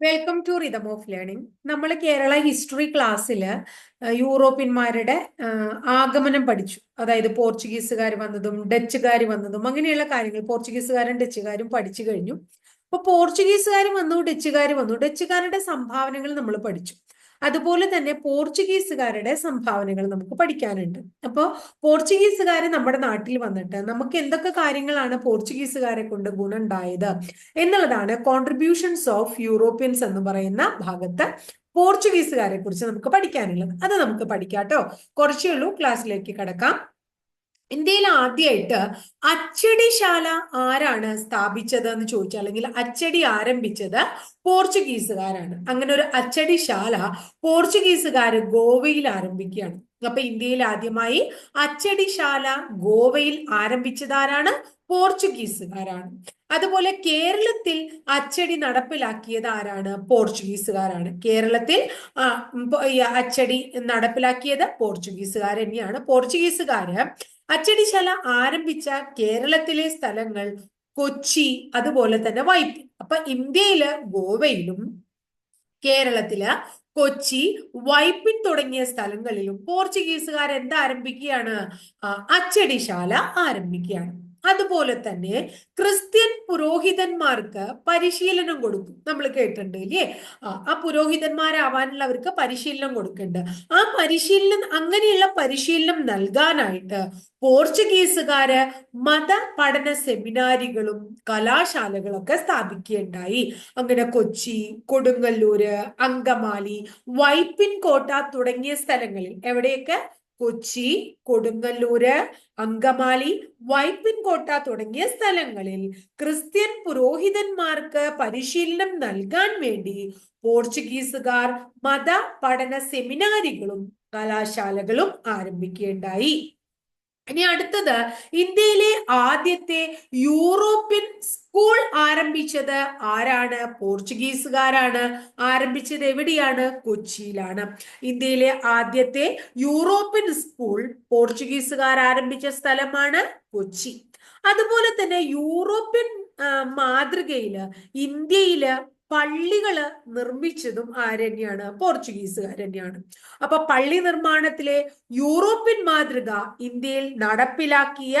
Welcome to rhythm of learning നമ്മൾ Kerala history ക്ലാസ്സിൽ യൂറോപ്യന്മാരുടെ ആഗമനം പഠിച്ചു. അതായത് പോർച്ചുഗീസുകാർ വന്നതും ഡച്ചുകാർ വന്നതും അങ്ങനെയുള്ള കാര്യങ്ങൾ. പോർച്ചുഗീസുകാരും ഡച്ചുകാരും പഠിച്ചു കഴിഞ്ഞു. അപ്പൊ പോർച്ചുഗീസുകാർ വന്നു ഡച്ചുകാർ വന്നു. ഡച്ചുകാരുടെ സംഭാവനകൾ നമ്മൾ പഠിച്ചു. അതുപോലെ തന്നെ പോർച്ചുഗീസുകാരുടെ സംഭാവനകൾ നമുക്ക് പഠിക്കാനുണ്ട്. അപ്പോൾ പോർച്ചുഗീസുകാർ നമ്മുടെ നാട്ടിൽ വന്നിട്ട് നമുക്ക് എന്തൊക്കെ കാര്യങ്ങളാണ് പോർച്ചുഗീസുകാരെ കൊണ്ട് ഗുണമുണ്ടായത്? എന്നുള്ളതാണ് കോൺട്രിബ്യൂഷൻസ് ഓഫ് യൂറോപ്യൻസ് എന്ന് പറയുന്ന ഭാഗത്ത് പോർച്ചുഗീസുകാരെ കുറിച്ച് നമുക്ക് പഠിക്കാനുള്ളത്. അത് നമുക്ക് പഠിക്കാം കേട്ടോ കുറച്ചേ ഉള്ളൂ. ക്ലാസ്സിലേക്ക് കടക്കാം. ഇന്ത്യയിൽ ആദ്യമായിട്ട് അച്ചടിശാല ആരാണ് സ്ഥാപിച്ചത് എന്ന് ചോദിച്ചാൽ അല്ലെങ്കിൽ അച്ചടി ആരംഭിച്ചത് പോർച്ചുഗീസുകാരാണ്. അങ്ങനെ ഒരു അച്ചടിശാല പോർച്ചുഗീസുകാർ ഗോവയിൽ ആരംഭിക്കുകയാണ്. അപ്പൊ ഇന്ത്യയിൽ ആദ്യമായി അച്ചടിശാല ഗോവയിൽ ആരംഭിച്ചതാരാണ്? പോർച്ചുഗീസുകാരാണ്. അതുപോലെ കേരളത്തിൽ അച്ചടി നടപ്പിലാക്കിയത് ആരാണ്? പോർച്ചുഗീസുകാരാണ്. കേരളത്തിൽ അച്ചടി നടപ്പിലാക്കിയത് പോർച്ചുഗീസുകാർ തന്നെയാണ്. പോർച്ചുഗീസുകാര് അച്ചടിശാല ആരംഭിച്ച കേരളത്തിലെ സ്ഥലങ്ങൾ കൊച്ചി അതുപോലെ തന്നെ വൈപ്പിൻ അപ്പൊ ഇന്ത്യയിൽ ഗോവയിലും കേരളത്തിൽ കൊച്ചി വൈപ്പിൻ തുടങ്ങിയ സ്ഥലങ്ങളിലും പോർച്ചുഗീസുകാർ എന്താരംഭിക്കുകയാണ് അച്ചടിശാല ആരംഭിക്കുകയാണ്. അതുപോലെ തന്നെ ക്രിസ്ത്യൻ പുരോഹിതന്മാർക്ക് പരിശീലനം കൊടുക്കും. നമ്മൾ കേട്ടിട്ടുണ്ട് ഇല്ലേ? ആ പുരോഹിതന്മാരാവാനുള്ള അവർക്ക് പരിശീലനം കൊടുക്കുന്നുണ്ട് ആ പരിശീലനം അങ്ങനെയുള്ള പരിശീലനം നൽകാനായിട്ട് പോർച്ചുഗീസുകാര് മത പഠന സെമിനാരികളും കലാശാലകളൊക്കെ സ്ഥാപിക്കുകയുണ്ടായി. അങ്ങനെ കൊച്ചി കൊടുങ്ങല്ലൂര് അങ്കമാലി വൈപ്പിൻ കോട്ട തുടങ്ങിയ സ്ഥലങ്ങളിൽ എവിടെയൊക്കെ കൊച്ചി കൊടുങ്ങല്ലൂര് അങ്കമാലി വൈപ്പിൻ കോട്ട തുടങ്ങിയ സ്ഥലങ്ങളിൽ ക്രിസ്ത്യൻ പുരോഹിതന്മാർക്ക് പരിശീലനം നൽകാൻ വേണ്ടി പോർച്ചുഗീസുകാർ മത പഠന സെമിനാരികളും കലാശാലകളും ആരംഭിക്കുകയുണ്ടായി. ഇനി അടുത്തത് ഇന്ത്യയിലെ ആദ്യത്തെ യൂറോപ്യൻ സ്കൂൾ ആരംഭിച്ചത് ആരാണ്? പോർച്ചുഗീസുകാരാണ്. ആരംഭിച്ചത് എവിടെയാണ്? കൊച്ചിയിലാണ്. ഇന്ത്യയിലെ ആദ്യത്തെ യൂറോപ്യൻ സ്കൂൾ പോർച്ചുഗീസുകാർ ആരംഭിച്ച സ്ഥലമാണ് കൊച്ചി. അതുപോലെ തന്നെ യൂറോപ്യൻ മാതൃകയിൽ ഇന്ത്യയിൽ പള്ളികൾ നിർമ്മിച്ചതും ആരന്യാണ്? പോർച്ചുഗീസുകാർ തന്നെയാണ് അപ്പൊ പള്ളി നിർമ്മാണത്തിലെ യൂറോപ്യൻ മാതൃക ഇന്ത്യയിൽ നടപ്പിലാക്കിയ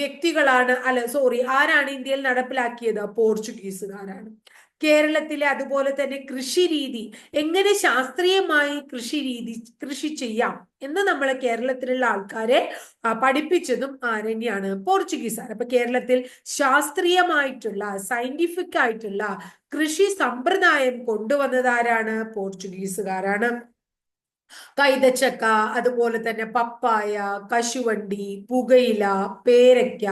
വ്യക്തികളാണ് അല്ല സോറി ആരാണ് ഇന്ത്യയിൽ നടപ്പിലാക്കിയത്? പോർച്ചുഗീസുകാരാണ്. കേരളത്തിലെ അതുപോലെ തന്നെ കൃഷി രീതി എങ്ങനെ ശാസ്ത്രീയമായി കൃഷി രീതി കൃഷി ചെയ്യാം എന്ന് നമ്മളെ കേരളത്തിലുള്ള ആൾക്കാരെ പഠിപ്പിച്ചതും ആരണ്യാണ് പോർച്ചുഗീസാർ. അപ്പൊ കേരളത്തിൽ ശാസ്ത്രീയമായിട്ടുള്ള സയന്റിഫിക് ആയിട്ടുള്ള കൃഷി സമ്പ്രദായം കൊണ്ടുവന്നതാരാണ് പോർച്ചുഗീസുകാരാണ്. കൈതച്ചക്ക അതുപോലെ തന്നെ പപ്പായ കശുവണ്ടി പുകയില പേരയ്ക്ക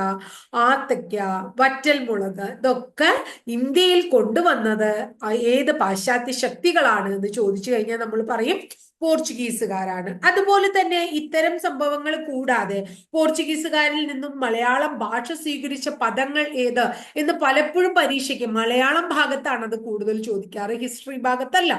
ആത്തയ്ക്ക വറ്റൽമുളക് ഇതൊക്കെ ഇന്ത്യയിൽ കൊണ്ടുവന്നത് ഏത് പാശ്ചാത്യ ശക്തികളാണ് എന്ന് ചോദിച്ചു കഴിഞ്ഞാൽ നമ്മൾ പറയും പോർച്ചുഗീസുകാരാണ്. അതുപോലെ തന്നെ ഇത്തരം സംഭവങ്ങൾ കൂടാതെ പോർച്ചുഗീസുകാരിൽ നിന്നും മലയാളം ഭാഷ സ്വീകരിച്ച പദങ്ങൾ ഏത് എന്ന് പലപ്പോഴും പരീക്ഷയ്ക്ക് മലയാളം ഭാഗത്താണ് അത് കൂടുതൽ ചോദിക്കാറ്. ഹിസ്റ്ററി ഭാഗത്തല്ല.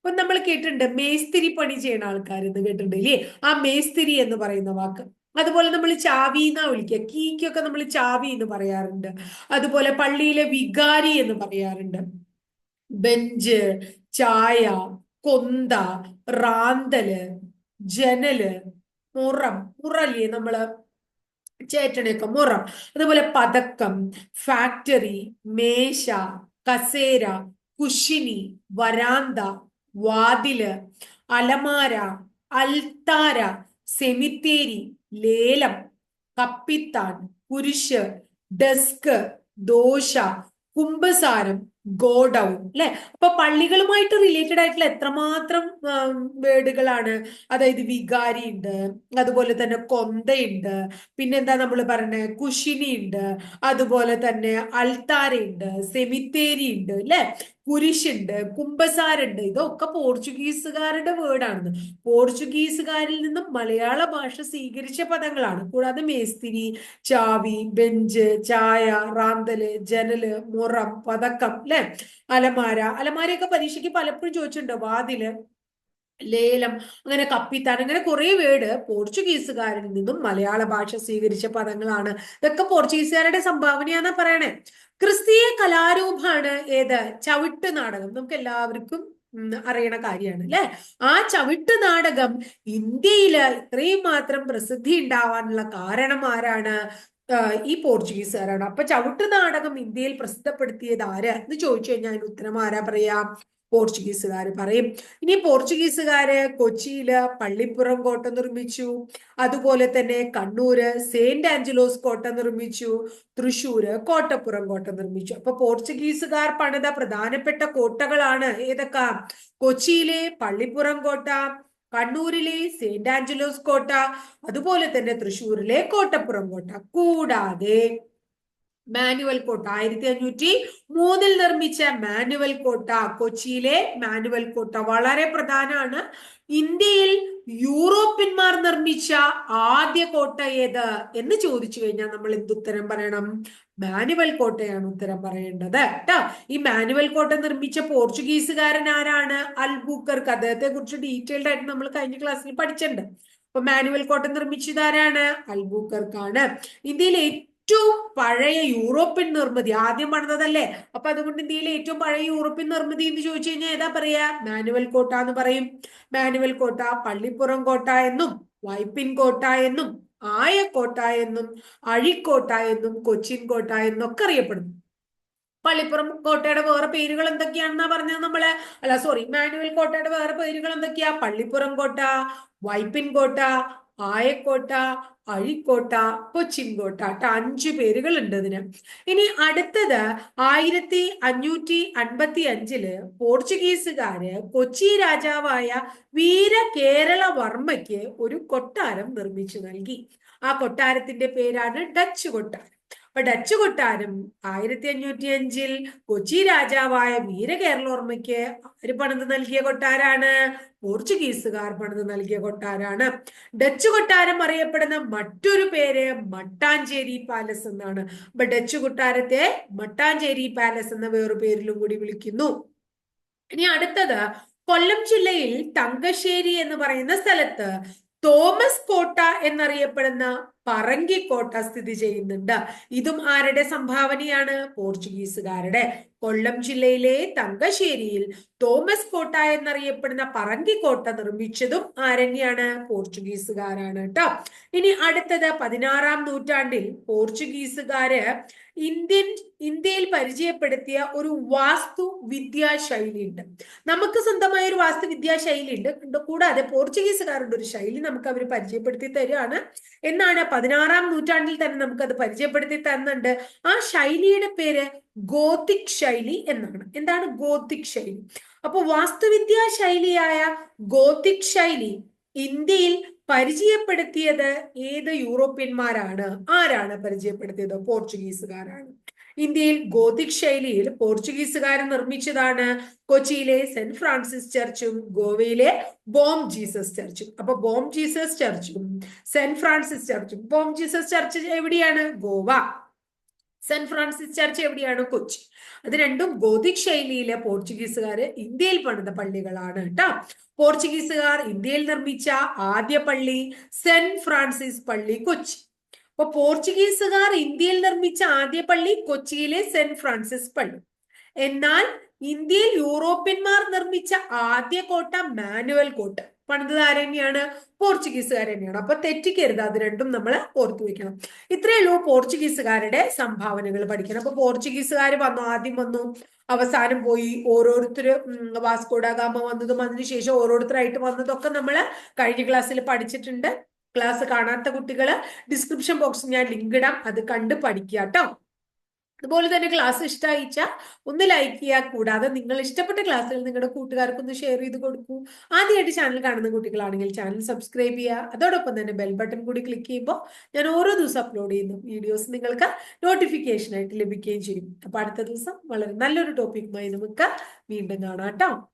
ഇപ്പൊ നമ്മൾ കേട്ടിട്ടുണ്ട് മേസ്തിരി പണി ചെയ്യുന്ന ആൾക്കാർ എന്ന് കേട്ടിട്ടുണ്ട് ഇല്ലേ? ആ മേസ്തിരി എന്ന് പറയുന്ന വാക്ക്. അതുപോലെ നമ്മൾ ചാവി എന്നാ വിളിക്കുക. കീക്കൊക്കെ നമ്മൾ ചാവി എന്ന് പറയാറുണ്ട്. അതുപോലെ പള്ളിയിലെ വികാരി എന്ന് പറയാറുണ്ട്. ബെഞ്ച് ചായ കൊന്ത റാന്തൽ ജനൽ മുറം. മുറല്ലേ നമ്മൾ ചേറ്റണയൊക്കെ മുറം. അതുപോലെ പതക്കം ഫാക്ടറി മേശ കസേര കുശിനി വരാന്ത വാതിൽ അലമാര അൽത്താര സെമിത്തേരി ലേലം കപ്പിത്താൻ കുരിശ് ഡെസ്ക് ദോശ കുംഭസാരം ഗോഡൗൺ അല്ലെ? അപ്പൊ പള്ളികളുമായിട്ട് റിലേറ്റഡ് ആയിട്ടുള്ള എത്രമാത്രം വേർഡുകളാണ് അതായത് വികാരി ഉണ്ട് അതുപോലെ തന്നെ കൊന്തയുണ്ട് പിന്നെന്താ നമ്മൾ പറഞ്ഞത് കുഷിനി ഉണ്ട് അതുപോലെ തന്നെ അൾത്താരയുണ്ട് സെമിത്തേരി ഉണ്ട് അല്ലെ? കുരിശുണ്ട് കുമ്പസാരുണ്ട് ഇതൊക്കെ പോർച്ചുഗീസുകാരുടെ വേർഡാണെന്ന്. പോർച്ചുഗീസുകാരിൽ നിന്നും മലയാള ഭാഷ സ്വീകരിച്ച പദങ്ങളാണ്. കൂടാതെ മേസ്തിരി ചാവി ബെഞ്ച് ചായ റാന്തൽ ജനൽ മുറം പതക്കം അല്ലെ? അലമാര. അലമാരയൊക്കെ പരീക്ഷയ്ക്ക് പലപ്പോഴും ചോദിച്ചിട്ടുണ്ടോ. വാതിൽ ലേലം അങ്ങനെ കപ്പിത്താൻ അങ്ങനെ കുറെ വേർഡ് പോർച്ചുഗീസുകാരിൽ നിന്നും മലയാള ഭാഷ സ്വീകരിച്ച പദങ്ങളാണ്. ഇതൊക്കെ പോർച്ചുഗീസുകാരുടെ സംഭാവനയാന്നാ പറയണേ. ക്രിസ്തീയ കലാരൂപമാണ് ഏത്? ചവിട്ട് നാടകം. നമുക്ക് എല്ലാവർക്കും അറിയണ കാര്യമാണ് അല്ലെ? ആ ചവിട്ട് നാടകം ഇന്ത്യയിൽ ഇത്രയും മാത്രം പ്രസിദ്ധി ഉണ്ടാവാനുള്ള കാരണം ആരാണ്? ഈ പോർച്ചുഗീസുകാരാണ്. അപ്പൊ ചവിട്ട് നാടകം ഇന്ത്യയിൽ പ്രസിദ്ധപ്പെടുത്തിയത് ആര്? എന്ന് ചോദിച്ചു കഴിഞ്ഞാൽ അതിന് ഉത്തരം ആരാ പറയാ? പോർച്ചുഗീസുകാർ പറയും. ഇനി പോർച്ചുഗീസുകാര് കൊച്ചിയിൽ പള്ളിപ്പുറം കോട്ട നിർമ്മിച്ചു. അതുപോലെ തന്നെ കണ്ണൂര് സെയിന്റ് ആഞ്ചലോസ് കോട്ട നിർമ്മിച്ചു. തൃശ്ശൂര് കോട്ടപ്പുറം കോട്ട നിർമ്മിച്ചു. അപ്പൊ പോർച്ചുഗീസുകാർ പണിത പ്രധാനപ്പെട്ട കോട്ടകളാണ് ഏതൊക്കെ? കൊച്ചിയിലെ പള്ളിപ്പുറം കോട്ട കണ്ണൂരിലെ സെയിന്റ് ആഞ്ചലോസ് കോട്ട അതുപോലെ തന്നെ തൃശ്ശൂരിലെ കോട്ടപ്പുറം കോട്ട. കൂടാതെ മാനുവൽ കോട്ട ആയിരത്തി അഞ്ഞൂറ്റി മൂന്നിൽ നിർമ്മിച്ച മാനുവൽ കോട്ട കൊച്ചിയിലെ മാനുവൽ കോട്ട വളരെ പ്രധാനമാണ്. ഇന്ത്യയിൽ യൂറോപ്യന്മാർ നിർമ്മിച്ച ആദ്യ കോട്ട ഏത് എന്ന് ചോദിച്ചു കഴിഞ്ഞാൽ നമ്മൾ എന്തുത്തരം പറയണം? മാനുവൽ കോട്ടയാണ് ഉത്തരം പറയേണ്ടത്. കേട്ടോ? ഈ മാനുവൽ കോട്ട നിർമ്മിച്ച പോർച്ചുഗീസുകാരൻ ആരാണ്? അൽബൂക്കർക്ക് അദ്ദേഹത്തെ കുറിച്ച് ഡീറ്റെയിൽഡ് ആയിട്ട് നമ്മൾ കഴിഞ്ഞ ക്ലാസ്സിൽ പഠിച്ചിട്ടുണ്ട്. അപ്പൊ മാനുവൽ കോട്ട നിർമ്മിച്ചത് ആരാണ്? അൽബൂക്കർക്കാണ് ഇന്ത്യയിൽ ഏറ്റവും പഴയ യൂറോപ്യൻ നിർമ്മിതി. ആദ്യം പണിതതല്ലേ അപ്പൊ അതുകൊണ്ട് ഇന്ത്യയിലെ ഏറ്റവും പഴയ യൂറോപ്യൻ നിർമ്മിതി എന്ന് ചോദിച്ചു കഴിഞ്ഞാൽ ഏതാ പറയാ? മാനുവൽ കോട്ട എന്ന് പറയും. മാനുവൽ കോട്ട പള്ളിപ്പുറം കോട്ട എന്നും വൈപ്പിൻ കോട്ട എന്നും ആയക്കോട്ട എന്നും അഴിക്കോട്ട എന്നും കൊച്ചിൻ കോട്ട എന്നും ഒക്കെ അറിയപ്പെടുന്നു. പള്ളിപ്പുറം കോട്ടയുടെ വേറെ പേരുകൾ എന്തൊക്കെയാണെന്നാ പറഞ്ഞത് നമ്മൾ? അല്ല സോറി മാനുവൽ കോട്ടയുടെ വേറെ പേരുകൾ എന്തൊക്കെയാ? പള്ളിപ്പുറം കോട്ട വൈപ്പിൻ കോട്ട ആയക്കോട്ട അഴിക്കോട്ട കൊച്ചിൻകോട്ട കേട്ടോ ട്ടോ അഞ്ചു പേരുകൾ ഉണ്ട് ഇതിന് ഇനി അടുത്തത് ആയിരത്തി അഞ്ഞൂറ്റി അൻപത്തി അഞ്ചിൽ പോർച്ചുഗീസുകാര് കൊച്ചി രാജാവായ വീര കേരള വർമ്മയ്ക്ക് ഒരു കൊട്ടാരം നിർമ്മിച്ചു നൽകി. ആ കൊട്ടാരത്തിന്റെ പേരാണ് ഡച്ച് കൊട്ടാരം. അപ്പൊ ഡച്ച് കൊട്ടാരം ആയിരത്തി അഞ്ഞൂറ്റി അഞ്ചിൽ കൊച്ചി രാജാവായ വീരകേരളവർമ്മയ്ക്ക് ആര് പണിത് നൽകിയ കൊട്ടാരാണ്? പോർച്ചുഗീസുകാർ പണിത് നൽകിയ കൊട്ടാരാണ്. ഡച്ച് കൊട്ടാരം അറിയപ്പെടുന്ന മറ്റൊരു പേര് മട്ടാഞ്ചേരി പാലസ് എന്നാണ്. അപ്പൊ ഡച്ച് കൊട്ടാരത്തെ മട്ടാഞ്ചേരി പാലസ് എന്ന വേറൊരു പേരിലും കൂടി വിളിക്കുന്നു. ഇനി അടുത്തത് കൊല്ലം ജില്ലയിൽ തങ്കശ്ശേരി എന്ന് പറയുന്ന സ്ഥലത്ത് തോമസ് കോട്ട എന്നറിയപ്പെടുന്ന പറങ്കിക്കോട്ട സ്ഥിതി ചെയ്യുന്നുണ്ട്. ഇതും ആരുടെ സംഭാവനയാണ്? പോർച്ചുഗീസുകാരുടെ. കൊല്ലം ജില്ലയിലെ തങ്കശ്ശേരിയിൽ തോമസ് കോട്ട എന്നറിയപ്പെടുന്ന പറങ്കിക്കോട്ട നിർമ്മിച്ചതും ആരന്നെയാണ് പോർച്ചുഗീസുകാരാണ് കേട്ടോ. ഇനി അടുത്തത് പതിനാറാം നൂറ്റാണ്ടിൽ പോർച്ചുഗീസുകാര് ഇന്ത്യൻ ഇന്ത്യയിൽ പരിചയപ്പെടുത്തിയ ഒരു വാസ്തു വിദ്യാ നമുക്ക് സ്വന്തമായ ഒരു വാസ്തു വിദ്യാ ഉണ്ട്. കൂടാതെ പോർച്ചുഗീസുകാരുടെ ഒരു ശൈലി നമുക്ക് അവർ പരിചയപ്പെടുത്തി തരികയാണ് എന്നാണ് പതിനാറാം നൂറ്റാണ്ടിൽ തന്നെ നമുക്ക് അത് പരിചയപ്പെടുത്തി തന്നുണ്ട് ആ ശൈലിയുടെ പേര് ഗോത്തിക് ശൈലി എന്നാണ്. എന്താണ് ഗോത്തിക് ശൈലി? അപ്പൊ വാസ്തുവിദ്യാ ശൈലിയായ ഗോത്തിക് ശൈലി ഇന്ത്യയിൽ പരിചയപ്പെടുത്തിയത് ഏത് യൂറോപ്യന്മാരാണ്? ആരാണ് പരിചയപ്പെടുത്തിയത്? പോർച്ചുഗീസുകാരാണ്. ഇന്ത്യയിൽ ഗോതിക് ശൈലിയിൽ പോർച്ചുഗീസുകാർ നിർമ്മിച്ചതാണ് കൊച്ചിയിലെ സെന്റ് ഫ്രാൻസിസ് ചർച്ചും ഗോവയിലെ ബോം ജീസസ് ചർച്ചും. അപ്പൊ ബോം ജീസസ് ചർച്ചും സെന്റ് ഫ്രാൻസിസ് ചർച്ചും. ബോം ജീസസ് ചർച്ച് എവിടെയാണ്? ഗോവ. സെന്റ് ഫ്രാൻസിസ് ചർച്ച് എവിടെയാണ്? കൊച്ചി. അത് രണ്ടും ഗോതിക് ശൈലിയിലെ പോർച്ചുഗീസുകാർ ഇന്ത്യയിൽ പണിത പള്ളികളാണ് കേട്ടോ. പോർച്ചുഗീസുകാർ ഇന്ത്യയിൽ നിർമ്മിച്ച ആദ്യ പള്ളി സെന്റ് ഫ്രാൻസിസ് പള്ളി കൊച്ചി. അപ്പൊ പോർച്ചുഗീസുകാർ ഇന്ത്യയിൽ നിർമ്മിച്ച ആദ്യ പള്ളി കൊച്ചിയിലെ സെന്റ് ഫ്രാൻസിസ് പള്ളി. എന്നാൽ ഇന്ത്യയിൽ യൂറോപ്യന്മാർ നിർമ്മിച്ച ആദ്യ കോട്ട മാനുവൽ കോട്ട. പണിതത് ആരെന്നെയാണ് പോർച്ചുഗീസുകാർ തന്നെയാണ് അപ്പൊ തെറ്റിക്കരുത് അത് രണ്ടും നമ്മൾ ഓർത്തു വെക്കണം. ഇത്രയേ ഉള്ളൂ പോർച്ചുഗീസുകാരുടെ സംഭാവനകൾ പഠിക്കണം. അപ്പൊ പോർച്ചുഗീസുകാർ വന്നു ആദ്യം വന്നു അവസാനം പോയി ഓരോരുത്തർ വാസ്കോഡാഗാമ വന്നതും അതിനുശേഷം ഓരോരുത്തരായിട്ട് വന്നതൊക്കെ നമ്മൾ കഴിഞ്ഞ ക്ലാസ്സിൽ പഠിച്ചിട്ടുണ്ട്. ക്ലാസ് കാണാത്ത കുട്ടികൾ ഡിസ്ക്രിപ്ഷൻ ബോക്സിൽ ഞാൻ ലിങ്ക് ഇടാം അത് കണ്ട് പഠിക്കുക കേട്ടോ അതുപോലെ തന്നെ ക്ലാസ് ഇഷ്ടമായിച്ച ഒന്ന് ലൈക്ക് ചെയ്യുക കൂടാതെ നിങ്ങൾ ഇഷ്ടപ്പെട്ട ക്ലാസ്സുകൾ നിങ്ങളുടെ കൂട്ടുകാർക്കൊന്ന് ഷെയർ ചെയ്ത് കൊടുക്കൂ. ആദ്യമായിട്ട് ചാനൽ കാണുന്ന കുട്ടികളാണെങ്കിൽ ചാനൽ സബ്സ്ക്രൈബ് ചെയ്യുക അതോടൊപ്പം തന്നെ ബെൽ ബട്ടൺ കൂടി ക്ലിക്ക് ചെയ്യുമ്പോൾ ഞാൻ ഓരോ ദിവസം അപ്ലോഡ് ചെയ്യുന്ന വീഡിയോസ് നിങ്ങൾക്ക് നോട്ടിഫിക്കേഷൻ ആയിട്ട് ലഭിക്കുകയും ചെയ്യും. അപ്പൊ അടുത്ത ദിവസം വളരെ നല്ലൊരു ടോപ്പിക്കുമായി നമുക്ക് വീണ്ടും കാണാം കേട്ടോ.